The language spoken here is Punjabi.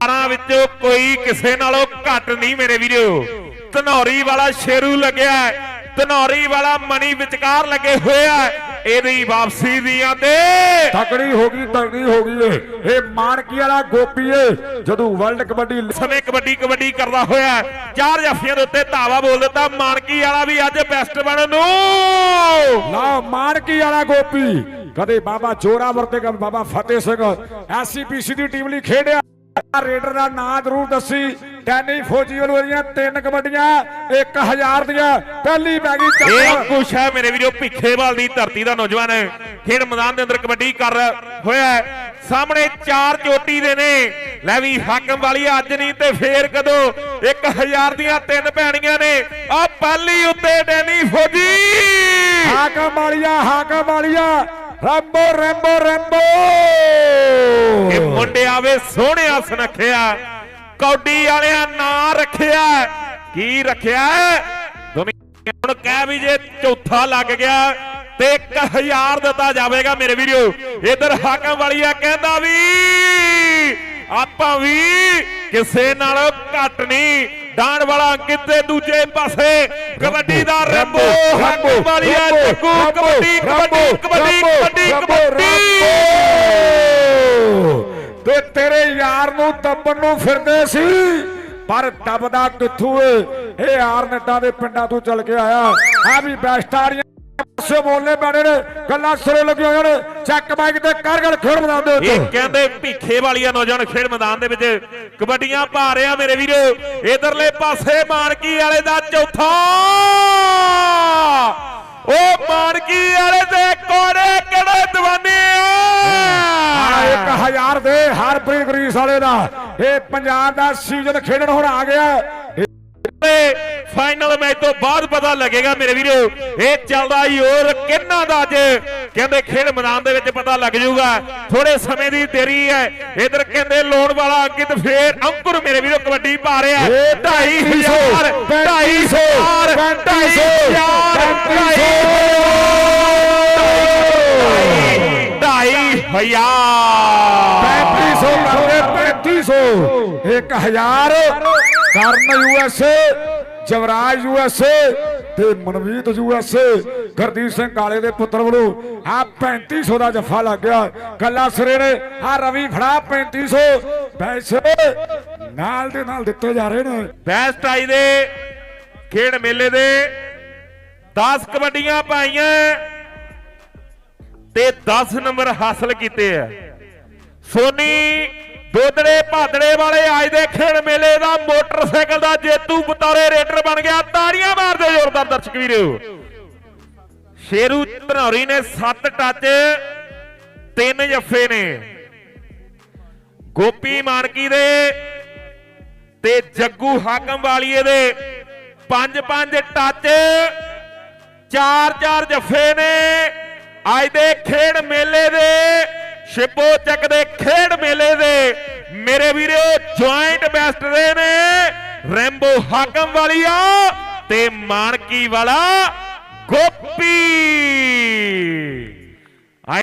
ਚਾਰਾਂ ਵਿੱਚੋਂ ਕੋਈ ਕਿਸੇ ਨਾਲੋਂ ਘੱਟ ਨਹੀਂ ਮੇਰੇ ਵੀਰੋ। ਧਨੌਰੀ ਵਾਲਾ ਸ਼ੇਰੂ ਲੱਗਿਆ। ਧਨੌਰੀ ਵਾਲਾ ਮਣੀ ਵਿਚਕਾਰ ਲੱਗੇ ਹੋਇਆ। ਇਹਦੀ ਵਾਪਸੀ ਦੀਆਂ ਤੇ ਤਕੜੀ ਹੋ ਗਈ ਤਕੜੀ ਹੋ ਗਈ ਏ। ਇਹ ਮਾਨਕੀ ਵਾਲਾ ਗੋਪੀ ਏ ਜਦੋਂ ਵਰਲਡ ਕਬੱਡੀ ਸਮੇਂ ਕਬੱਡੀ ਕਬੱਡੀ ਕਰਦਾ ਹੋਇਆ। ਚਾਰ ਜਾਫੀਆਂ ਦੇ ਉੱਤੇ ਧਾਵਾ ਬੋਲ ਦਿੱਤਾ। ਮਾਨਕੀ ਵਾਲਾ ਵੀ ਅੱਜ ਬੈਸਟ ਬਣਨ ਨੂੰ। ਲਓ ਮਾਨਕੀ ਵਾਲਾ ਗੋਪੀ। ਕਦੇ ਬਾਬਾ ਜੋਰਾਵਰ ਤੇ ਬਾਬਾ ਫਤਿਹ ਸਿੰਘ। ਐਸਸੀਪੀਸੀ ਦੀ ਟੀਮ ਲਈ ਖੇਡਿਆ। ਰੇਡਰ ਦਾ ਨਾਂ ਜ਼ਰੂਰ ਦੱਸੀ। ਡੈਨੀ ਫੌਜੀ ਵੱਲੋਂ ਇਹਦੀਆਂ ਤਿੰਨ ਕਬੱਡੀਆਂ 1000 ਦੀਆਂ ਪਹਿਲੀ ਪੈ ਗਈ ਇਹ ਕੁਛ ਹੈ ਮੇਰੇ ਵੀਰੋ ਭਿੱਖੇਵਾਲ ਦੀ ਧਰਤੀ ਦਾ ਨੌਜਵਾਨ। ਖੇਡ ਮੈਦਾਨ ਦੇ ਅੰਦਰ ਕਬੱਡੀ ਕਰ ਹੋਇਆ। ਸਾਹਮਣੇ ਚਾਰ ਚੋਟੀ ਦੇ ਨੇ। ਲੈ ਵੀ ਹਾਕਮ ਵਾਲੀ ਅੱਜ ਨਹੀਂ ਤੇ ਫੇਰ ਕਦੋਂ? 1000 ਦੀਆਂ ਤਿੰਨ ਪੈਣੀਆਂ ਨੇ। ਆ ਪਹਿਲੀ ਉੱਤੇ ਡੈਨੀ ਫੌਜੀ। Hakam Walia Hakam Walia. Rambo Rambo Rambo. ਇਹ ਮੁੰਡਿਆ ਵੇ ਸੋਹਣਿਆ ਸੁਨੱਖਿਆ, ਕੌਡੀ ਵਾਲਿਆਂ ਨਾਂ ਰੱਖਿਆ। ਕੀ ਰੱਖਿਆ? ਦੁਨੀਆ ਹੁਣ ਕਹਿ ਵੀ ਜੇ ਚੌਥਾ ਲੱਗ ਗਿਆ ਤੇ 1000 ਦਿੱਤਾ ਜਾਵੇਗਾ ਮੇਰੇ ਵੀਰੋ। ਇਧਰ ਹਾਕਮ ਵਾਲੀਆ ਕਹਿੰਦਾ ਵੀ ਆਪਾਂ ਵੀ ਕਿਸੇ ਨਾਲ ਘੱਟ ਨਹੀਂ ਡਾਂਡ ਵਾਲਾ ਅੰਕਿਤ ਤੇ ਦੂਜੇ ਪਾਸੇ ਕਬੱਡੀ ਦਾ ਰੰਬੋ ਹਾਕਮ ਵਾਲੀਆ ਜੱਗੂ ਕਬੱਡੀ ਕਬੱਡੀ ਕਬੱਡੀ ਕਬੱਡੀ ਕਬੱਡੀ। ਤੇ ਤੇਰੇ ਯਾਰ ਨੂੰ ਦੱਬਣ ਨੂੰ ਫਿਰਦੇ ਸੀ ਪਰ ਦੱਬਦਾ ਕਿੱਥੋਂ ਏ? ਇਹ ਯਾਰ ਨੱਡਾ ਦੇ ਪਿੰਡਾਂ ਤੋਂ ਚੱਲ ਕੇ ਆਇਆ। ਆ ਵੀ ਬੈਸਟਾਰੀਆਂ ਪਾਸੇ ਬੋਲਨੇ ਪੈਣੇ ਨੇ ਗੱਲਾਂ ਸਿਰੇ ਲੱਗੀਆਂ ਹੋਈਆਂ ਨੇ ਚੱਕ ਬਾਈਕ ਤੇ ਕਰਗਲ ਖੇਡ ਮੈਦਾਨ ਦੇ ਇਹ ਉੱਤੇ ਕਹਿੰਦੇ ਭੀਖੇ ਵਾਲੀਆ ਨੌਜਵਾਨ ਖੇਡ ਮੈਦਾਨ ਦੇ ਵਿੱਚ ਕਬੱਡੀਆਂ ਪਾ ਰਿਹਾ ਮੇਰੇ ਵੀਰੋ। ਇਧਰਲੇ ਪਾਸੇ ਮਾਨਕੀ ਵਾਲੇ ਦਾ ਚੌਥਾ। ਉਹ ਮਾਨਕੀ ਵਾਲੇ ਦੇ ਕੋਰੇ ਕਿਹੜੇ ਦੀਵਾਨੇ ਆ? ਆ ਇੱਕ ਹਜ਼ਾਰ ਦੇ ਹਰਪ੍ਰੀਤ ਗਰੀਸ ਵਾਲੇ ਦਾ। ਇਹ ਪੰਜਾਬ ਦਾ ਸੀਜ਼ਨ ਖੇਡਣ ਹੁਣ ਆ ਗਿਆ। ਫਾਈਨਲ ਮੈਚ ਤੋਂ ਬਾਅਦ ਪਤਾ ਲੱਗੇਗਾ ਮੇਰੇ ਵੀਰੋ ਇਹ ਚੱਲਦਾ ਹੀ ਹੋਰ ਕਿੰਨਾ ਦਾ ਅੱਜ? ਕਹਿੰਦੇ ਖੇਡ ਮੈਦਾਨ ਦੇ ਵਿੱਚ ਪਤਾ ਲੱਗ ਜਾਊਗਾ। ਥੋੜੇ ਸਮੇਂ ਦੀ ਦੇਰੀ ਹੈ। ਇਧਰ ਕਹਿੰਦੇ ਲੋਨ ਵਾਲਾ ਅੰਕਿਤ ਫੇਰ ਅੰਕੁਰ ਮੇਰੇ ਵੀਰੋ ਕਬੱਡੀ ਪਾ ਰਿਹਾ। ਇਹ 2500 2500 ਪੈਂਤੀ ਸੌ ਕਰਦੇ 3500 ਇੱਕ ਹਜ਼ਾਰ ਕਰਨ ਯੂਐਸਏ ਜਵਰਾਜ ਯੂਐਸਏ ਤੇ ਮਨਵੀਤ ਯੂਐਸਏ ਗੁਰਦੀਪ ਸਿੰਘ ਕਾਲੇ ਦੇ ਪੁੱਤਰ ਵੱਲੋਂ ਆ 3500 ਦਾ ਜੱਫਾ ਲੱਗ ਗਿਆ। ਕੱਲਾ ਸਿਰੇ ਨੇ ਆ ਰਵੀ ਫੜਾ 3500 ਪੈਸੇ ਨਾਲ ਦੇ ਨਾਲ ਦਿੱਤੇ ਜਾ ਰਹੇ ਨੇ। ਬੈਸਟ ਆਈ ਦੇ ਖੇਡ ਮੇਲੇ ਦੇ। 10 ਕਬੱਡੀਆਂ ਪਾਈਆਂ ਤੇ 10 ਨੰਬਰ ਹਾਸਲ ਕੀਤੇ ਆ। ਸੋਨੀ ਦੋਦੜੇ ਭਾਦੜੇ ਵਾਲੇ ਅੱਜ ਦੇ ਖੇਡ ਮੇਲੇ ਦਾ ਮੋਟਰਸਾਈਕਲ ਦਾ ਜੇਤੂ ਬਤੌਰੇ ਰੇਡਰ ਬਣ ਗਿਆ। ਤਾੜੀਆਂ ਮਾਰਦੇ ਜ਼ੋਰਦਾਰ ਦਰਸ਼ਕ ਵੀਰੋ। ਸ਼ੇਰੂ ਧਨੌਰੀ ਨੇ 7 ਟੱਚ, ਤਿੰਨ ਜੱਫੇ ਨੇ। ਗੋਪੀ ਮਾਨਕੀ ਦੇ ਤੇ ਜੱਗੂ ਹਾਕਮ ਵਾਲੀਏ ਦੇ ਪੰਜ ਪੰਜ ਟੱਚ, ਚਾਰ ਚਾਰ ਜੱਫੇ ਨੇ। ਅੱਜ ਦੇ ਖੇਡ ਮੇਲੇ ਦੇ ਸ਼ਿਪੋ ਚੱਕ ਦੇ ਖੇਡ ਮੇਲੇ ਦੇ। ਮੇਰੇ ਵੀਰੋ ਜੁਆਇੰਟ ਬੈਸਟ ਦੇ ਨੇ ਰੈਂਬੋ ਹਾਕਮ ਵਾਲੀਆ ਤੇ ਮਾਨਕੀ ਵਾਲਾ ਗੋਪੀ।